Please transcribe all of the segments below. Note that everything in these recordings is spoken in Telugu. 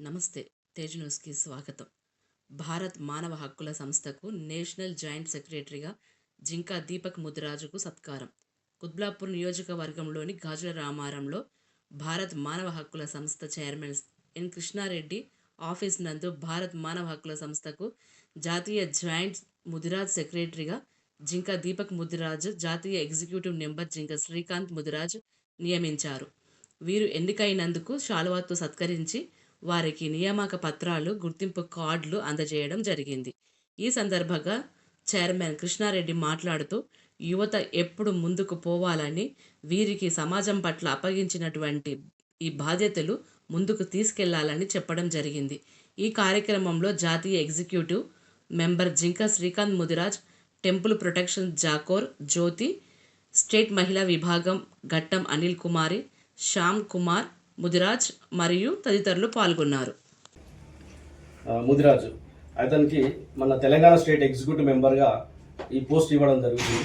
నమస్తే తేజ్ న్యూస్కి స్వాగతం. భారత్ మానవ హక్కుల సంస్థకు నేషనల్ జాయింట్ సెక్రటరీగా జింకా దీపక్ ముదిరాజుకు సత్కారం. కుద్లాపూర్ నియోజకవర్గంలోని గాజుల రామారంలో భారత్ మానవ హక్కుల సంస్థ చైర్మన్ ఎన్ కృష్ణారెడ్డి ఆఫీస్ నందు భారత్ మానవ హక్కుల సంస్థకు జాతీయ జాయింట్ ముదిరాజ్ సెక్రటరీగా జింకా దీపక్ ముదిరాజ్ జాతీయ ఎగ్జిక్యూటివ్ నెంబర్ జింక శ్రీకాంత్ ముదిరాజ్ నియమించారు. వీరు ఎన్నికైనందుకు శాలువాతో సత్కరించి వారికి నియామక పత్రాలు గుర్తింపు కార్డులు అందజేయడం జరిగింది. ఈ సందర్భంగా చైర్మన్ కృష్ణారెడ్డి మాట్లాడుతూ యువత ఎప్పుడు ముందుకు పోవాలని వీరికి సమాజం పట్ల అప్పగించినటువంటి ఈ బాధ్యతలు ముందుకు తీసుకెళ్ళాలని చెప్పడం జరిగింది. ఈ కార్యక్రమంలో జాతీయ executive member Jinka Srikanth Mudiraj temple protection జాకోర్ Jyothi state మహిళా విభాగం ఘట్టం అనిల్ కుమారి శ్యామ్ కుమార్ ముదిరాజ్ మరియు తదితరులు పాల్గొన్నారు. ముదిరాజు. అతనికి మన తెలంగాణ స్టేట్ ఎగ్జిక్యూటివ్ మెంబర్గా ఈ పోస్ట్ ఇవ్వడం జరుగుతుంది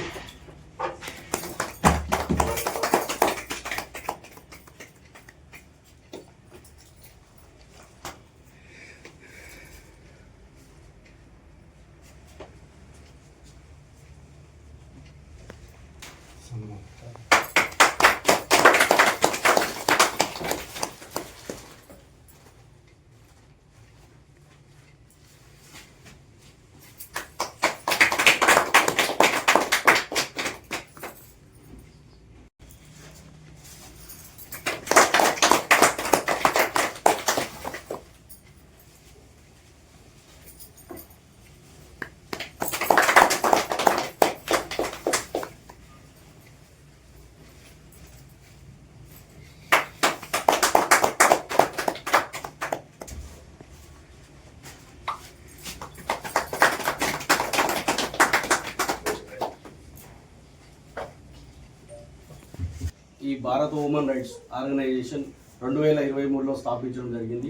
ఈ భారత ఉమెన్ రైట్స్ ఆర్గనైజేషన్ రెండు వేల ఇరవై మూడులో స్థాపించడం జరిగింది.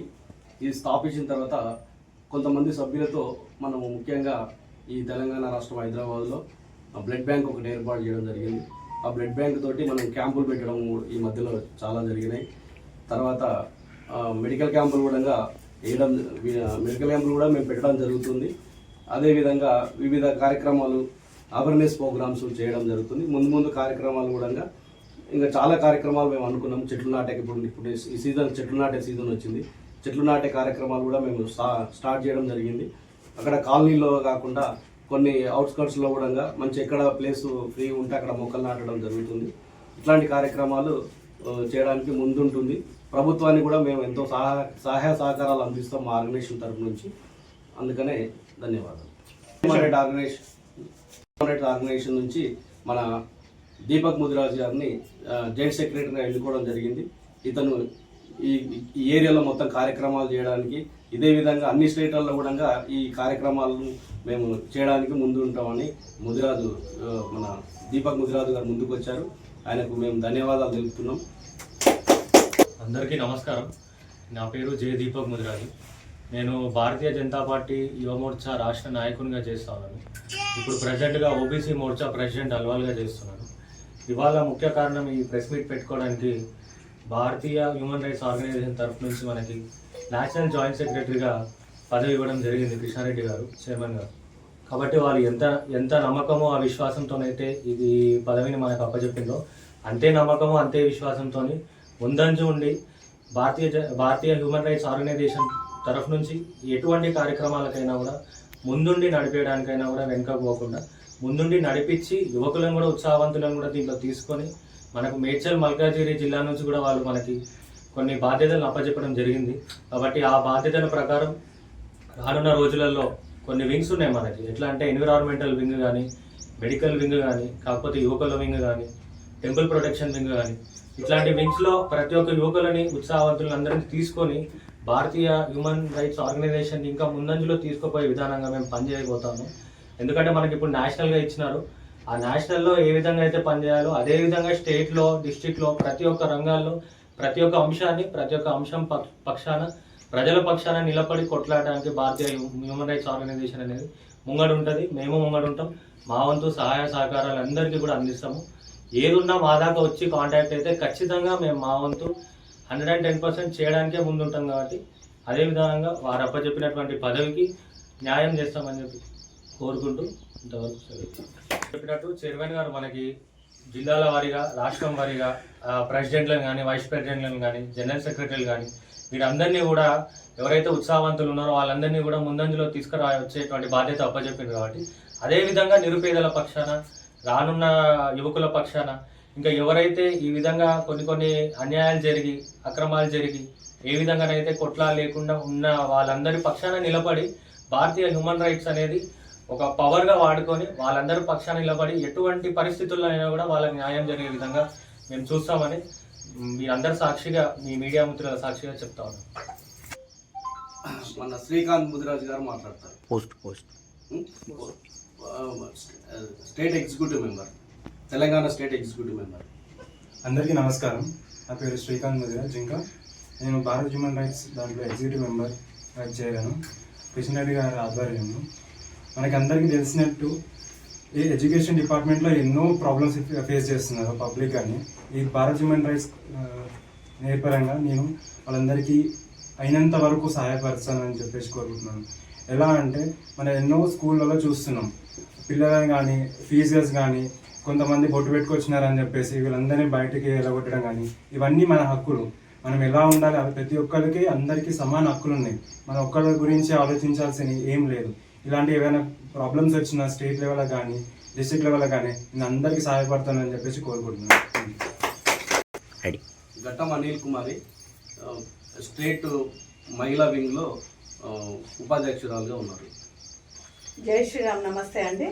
ఇది స్థాపించిన తర్వాత కొంతమంది సభ్యులతో మనం ముఖ్యంగా ఈ తెలంగాణ రాష్ట్రం హైదరాబాద్లో బ్లడ్ బ్యాంక్ ఒకటి ఏర్పాటు చేయడం జరిగింది. ఆ బ్లడ్ బ్యాంక్ తోటి మనం క్యాంపులు పెట్టడం ఈ మధ్యలో చాలా జరిగినాయి. తర్వాత మెడికల్ క్యాంపులు కూడా వేయడం మెడికల్ క్యాంపులు కూడా మేము పెట్టడం జరుగుతుంది. అదేవిధంగా వివిధ కార్యక్రమాలు అవేర్నెస్ ప్రోగ్రామ్స్ చేయడం జరుగుతుంది. ముందు ముందు కార్యక్రమాలు కూడా ఇంకా చాలా కార్యక్రమాలు మేము అనుకున్నాం. చెట్లు నాటే ఇప్పుడు ఇప్పుడు ఈ సీజన్ చెట్లు నాటే సీజన్ వచ్చింది. చెట్లు నాటే కార్యక్రమాలు కూడా మేము స్టా స్టార్ట్ చేయడం జరిగింది. అక్కడ కాలనీలో కాకుండా కొన్ని అవుట్స్కట్స్లో కూడా మంచి ఎక్కడ ప్లేస్ ఫ్రీ ఉంటే అక్కడ మొక్కలు నాటడం జరుగుతుంది. ఇట్లాంటి కార్యక్రమాలు చేయడానికి ముందుంటుంది. ప్రభుత్వాన్ని కూడా మేము ఎంతో సహాయ సహాయ సహకారాలు అందిస్తాం మా ఆర్గనైజేషన్ తరపు నుంచి. అందుకనే ధన్యవాదాలు. ఆర్గనైజేషన్ ఆర్గనైజేషన్ నుంచి మన దీపక్ ముదిరాజ్ గారిని జాయింట్ సెక్రటరీగా ఎన్నుకోవడం జరిగింది. ఇతను ఈ ఈ ఏరియాలో మొత్తం కార్యక్రమాలు చేయడానికి ఇదే విధంగా అన్ని స్టేట్లలో కూడా ఈ కార్యక్రమాలను మేము చేయడానికి ముందు ఉంటామని ముదిరాజు మన దీపక్ ముదిరాజు గారు ముందుకు వచ్చారు. ఆయనకు మేము ధన్యవాదాలు తెలుపుతున్నాం. అందరికీ నమస్కారం. నా పేరు జే దీపక్ ముదిరాజు. నేను భారతీయ జనతా పార్టీ యువ మోర్చా రాష్ట్ర నాయకునిగా చేస్తా ఉన్నాను ఇప్పుడు ప్రజెంట్గా ఓబీసీ మోర్చా ప్రెసిడెంట్ అల్వాల్గా చేస్తున్నాను. ఇవాళ ముఖ్య కారణం ఈ ప్రెస్ మీట్ పెట్టుకోవడానికి భారతీయ హ్యూమన్ రైట్స్ ఆర్గనైజేషన్ తరఫు నుంచి మనకి నేషనల్ జాయింట్ సెక్రటరీగా పదవి ఇవ్వడం జరిగింది కృష్ణారెడ్డి గారు చైర్మన్ గారు. కాబట్టి వాళ్ళు ఎంత ఎంత నమ్మకమో ఆ విశ్వాసంతోనైతే ఇది పదవిని మనకు అప్పచెప్పిందో అంతే నమ్మకము అంతే విశ్వాసంతో ముందంజు ఉండి భారతీయ జ- భారతీయ హ్యూమన్ రైట్స్ ఆర్గనైజేషన్ తరఫు నుంచి ఎటువంటి కార్యక్రమాలకైనా కూడా ముందుండి నడిపేయడానికైనా కూడా వెనుక పోకుండా ముందుండి నడిపించి యువకులను కూడా ఉత్సాహవంతులను కూడా దీంట్లో తీసుకొని మనకు మేడ్చల్ మల్కాజిగిరి జిల్లా నుంచి కూడా వాళ్ళు మనకి కొన్ని బాధ్యతలను అప్పచెప్పడం జరిగింది. కాబట్టి ఆ బాధ్యతల ప్రకారం రానున్న రోజులలో కొన్ని వింగ్స్ ఉన్నాయి మనకి. ఎట్లా అంటే ఎన్విరాన్మెంటల్ వింగ్ కానీ మెడికల్ వింగ్ కానీ కాకపోతే యువకుల వింగ్ కానీ టెంపుల్ ప్రొటెక్షన్ వింగ్ కానీ ఇట్లాంటి వింగ్స్లో ప్రతి ఒక్క యువకులని ఉత్సాహవంతులను అందరినీ తీసుకొని భారతీయ హ్యూమన్ రైట్స్ ఆర్గనైజేషన్ ఇంకా ముందంజలో తీసుకుపోయే విధానంగా మేము పనిచేయబోతాము. ఎందుకంటే మనకి ఇప్పుడు నేషనల్గా ఇచ్చినారు. ఆ నేషనల్లో ఏ విధంగా అయితే పనిచేయాలో అదే విధంగా స్టేట్లో డిస్టిక్లో ప్రతి ఒక్క రంగాల్లో ప్రతి ఒక్క అంశాన్ని ప్రతి ఒక్క అంశం పక్షాన ప్రజల పక్షాన నిలబడి కొట్లాడడానికి భారతీయ హ్యూమన్ రైట్స్ ఆర్గనైజేషన్ అనేది ముంగడు ఉంటుంది. మేము ముంగడు ఉంటాం. మా వంతు సహాయ సహకారాలు అందరికీ కూడా అందిస్తాము. ఏదున్నా మా దాకా వచ్చి కాంటాక్ట్ అయితే ఖచ్చితంగా మేము మా వంతు హండ్రెడ్ అండ్ టెన్ పర్సెంట్ చేయడానికే ముందుంటాం కాబట్టి అదే విధంగా వారు అప్పచెప్పినటువంటి పదవికి న్యాయం చేస్తామని చెప్పి కోరుకుంటూ ఇంతవరకు చెప్పినట్టు చైర్మన్ గారు మనకి జిల్లాల వారీగా రాష్ట్రం వారీగా ప్రెసిడెంట్లను కానీ వైస్ ప్రెసిడెంట్లను కానీ జనరల్ సెక్రటరీలు కానీ వీరందరినీ కూడా ఎవరైతే ఉత్సాహవంతులు ఉన్నారో వాళ్ళందరినీ కూడా ముందంజలో తీసుకురా వచ్చేటువంటి బాధ్యత అప్పచెప్పింది కాబట్టి అదేవిధంగా నిరుపేదల పక్షాన రానున్న యువకుల పక్షాన ఇంకా ఎవరైతే ఈ విధంగా కొన్ని కొన్ని అన్యాయాలు జరిగి అక్రమాలు జరిగి ఏ విధంగానైతే కొట్లా లేకుండా ఉన్న వాళ్ళందరి పక్షాన నిలబడి భారతీయ హ్యూమన్ రైట్స్ అనేది ఒక పవర్గా వాడుకొని వాళ్ళందరి పక్షాన నిలబడి ఎటువంటి పరిస్థితుల్లో అయినా కూడా వాళ్ళకి న్యాయం జరిగే విధంగా మేము చూస్తామని మీ అందరి సాక్షిగా మీ మీడియా మిత్రుల సాక్షిగా చెప్తా ఉన్నాం. మన శ్రీకాంత్ ముదిరాజు గారు మాట్లాడతారు. Post post. State executive member. Telangana state executive member. అందరికీ నమస్కారం. నా పేరు శ్రీకాంత్ ముదిరాజ్ ఇంకా నేను భారత్ హ్యూమన్ రైట్స్ దాంట్లో ఎగ్జిక్యూటివ్ మెంబర్ వర్క్ చేయగాను కృష్ణ రెడ్డి గారి ఆధ్వర్యంలో మనకి అందరికీ తెలిసినట్టు ఈ ఎడ్యుకేషన్ డిపార్ట్మెంట్లో ఎన్నో ప్రాబ్లమ్స్ ఫేస్ చేస్తున్నారు పబ్లిక్ కానీ ఈ భారత్ హ్యూమన్ రైట్స్ నేర్పరంగా నేను వాళ్ళందరికీ అయినంత వరకు సహాయపరుస్తానని చెప్పేసి కోరుకుంటున్నాను. ఎలా అంటే మనం ఎన్నో స్కూళ్ళలో చూస్తున్నాం. పిల్లలని కానీ ఫీజర్స్ కానీ కొంతమంది బొట్టు పెట్టుకొచ్చినారని చెప్పేసి వీళ్ళందరినీ బయటికి వెళ్ళగొట్టడం కానీ ఇవన్నీ మన హక్కులు. మనం ఎలా ఉండాలి ప్రతి ఒక్కరికి అందరికీ సమాన హక్కులు ఉన్నాయి మనం ఒక్కరి గురించి ఆలోచించాల్సిన ఏం లేదు. ఇలాంటి ఏమైనా ప్రాబ్లమ్స్ వచ్చినా స్టేట్ లెవెల్ కానీ డిస్ట్రిక్ట్ లెవెల్ కానీ నేను అందరికీ సహాయపడతానని చెప్పేసి కోరుకుంటున్నాను. ఘట్టం అనిల్ కుమారి స్టేట్ మహిళా వింగ్లో ఉపాధ్యక్షురాలుగా ఉన్నారు. జై శ్రీరామ్ నమస్తే అండి.